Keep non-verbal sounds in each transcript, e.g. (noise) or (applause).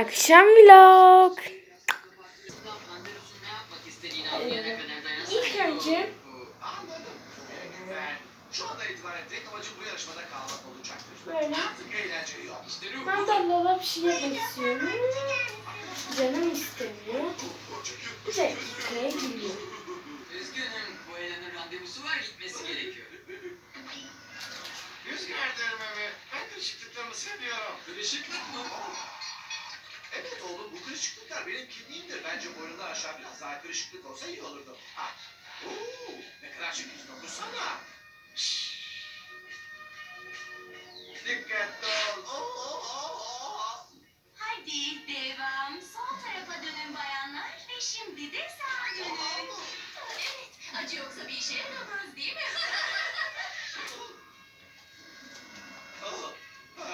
Akşam vlog. İlk önce böyle mandallara bir şey yapmak istiyorum. Canım istemiyor. Bir dakikaya gidiyor. Üzgünüm, bu Ela'nın randevusu var gitmesi gerekiyor. Yüz gerdirmemi. Ben kırışıklıklarımı seviyorum. Kırışıklık mı? Evet oğlum bu kırışıklıklar benim kimliğimdir. Bence boyundan aşağı biraz daha kırışıklık olsa iyi olurdu. Ha. Oo, ne kadar çekici dokunsana. Dikkatli ol. Oo, oo, oo, oo. Hadi devam. Sol tarafa dönün bayanlar. Ve şimdi de sağa dönün. Evet. Acı yoksa bir işe yaramaz değil mi? (laughs)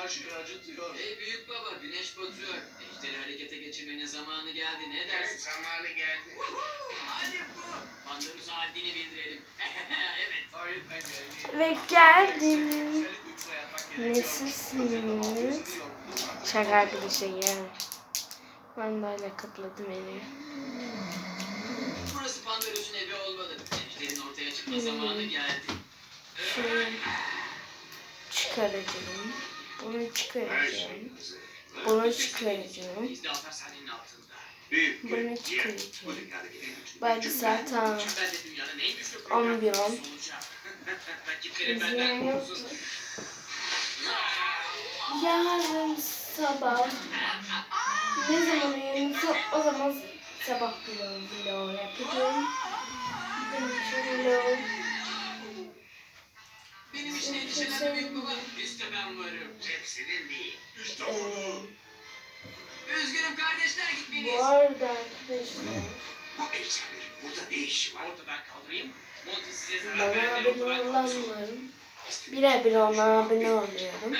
Şey acıtıyor. Hey büyük baba, güneş batıyor. Ejderi harekete geçirmenin zamanı geldi. Ne dersin? zamanı geldi. Hadi bu. Pandemisi haddini bildirelim. (laughs) evet. Hayır ben geldim. Ve geldim. Nasılsınız? Şaka arkadaşlar yani. Ben böyle katladım eli. Burası Pandorus'un evi olmalı. Ejderin ortaya çıkma zamanı geldi. Şunu çıkaracağım. Bunu çıkaracağım. Bunu çıkaracağım. Bunu çıkaracağım. gücüm zaten Ben de dünyanın en güçlü On bir on. programcısı olacağım. Rakiplerim benden İzleyen yok. korksun. yarın sabah ne zaman uyanırsam o zaman sabah vlog vlog yapacağım. İçin vlog. İçin endişelenme büyük baba. İşte ben varım. Hepsinin değil. İşte onu. Üzgünüm kardeşler bu gitmeliyiz. arada arkadaşlar Bu ejderlerin burada ne işi var? Ortadan kaldırayım. Monty size zarar bana verenleri abone ortadan kaldırsın. olanların birer bir onlara abone oluyorum.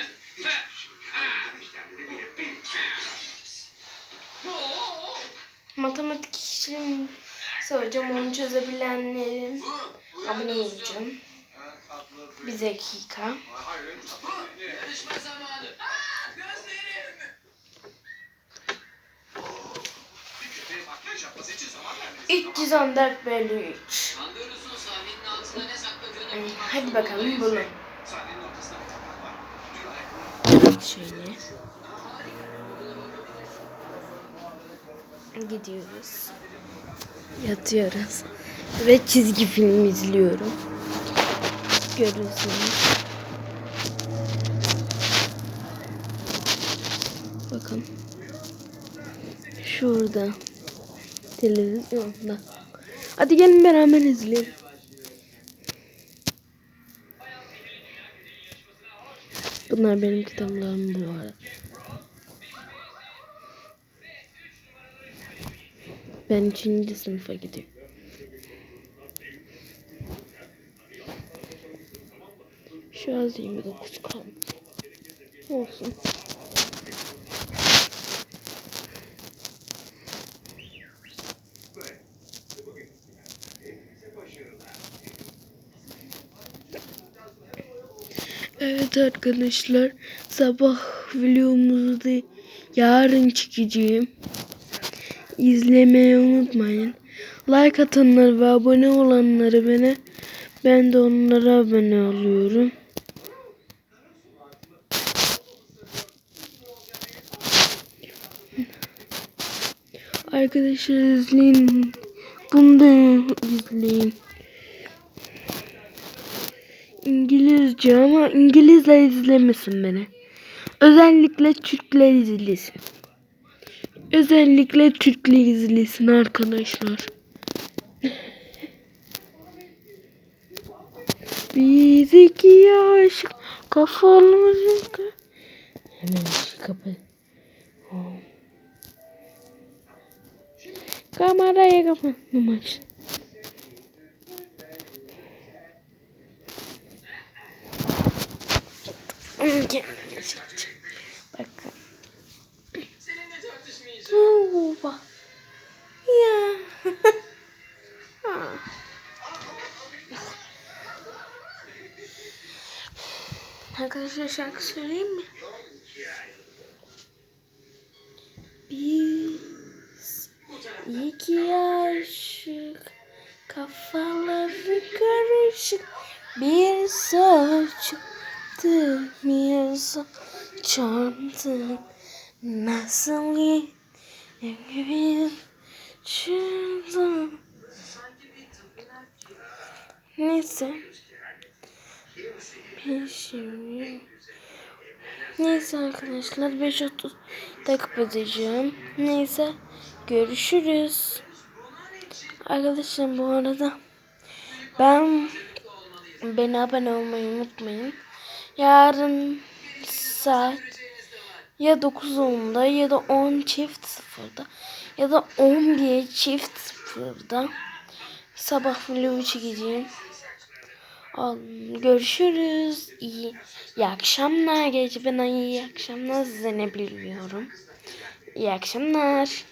Matematik işlemi soracağım onu çözebilenlerin abone olacağım. Bir dakika. Vermelisin. 314 bölü 3. Pandorus'un sahnenin altında ne sakladığını Ay, bulmak Hadi bakalım bunu. Şöyle. Gidiyoruz. Yatıyoruz. Ve çizgi film izliyorum. Görüyorsunuz. Bakın. Şurada. Televizyonda. Hadi gelin beraber izleyelim. Bunlar benim kitaplarım bu arada. Ben üçüncü sınıfa gidiyorum. Şu az 29 kalmış. Olsun. Evet arkadaşlar sabah da yarın çekeceğim. İzlemeyi unutmayın. Like atanlar ve abone olanları bana ben de onlara abone oluyorum. Arkadaşlar izleyin. Bunu da izleyin. İngilizce ama İngilizler izlemesin beni. Özellikle Türkler izlesin. Özellikle Türkler izlesin arkadaşlar. (laughs) Biz iki aşık kafamızı Hemen kapat. Kamerayı kapattım aç. Bakın. Bak. Ya. Arkadaşlar şarkı söyleyeyim mi? Bir İki aşık kafaları karışık. Bir saçtı bir çantı nasıl bir çıktı neyse. Şey Neyse arkadaşlar 5.30 takip edeceğim. Neyse görüşürüz. Arkadaşlar bu arada ben beni abone olmayı unutmayın. Yarın saat ya 9.10'da ya da 10 çift sıfırda ya da 11 çift sıfırda sabah vlogu çekeceğim. Görüşürüz. İyi, iyi akşamlar. Gerçi ben iyi akşamlar size ne bilmiyorum. İyi akşamlar.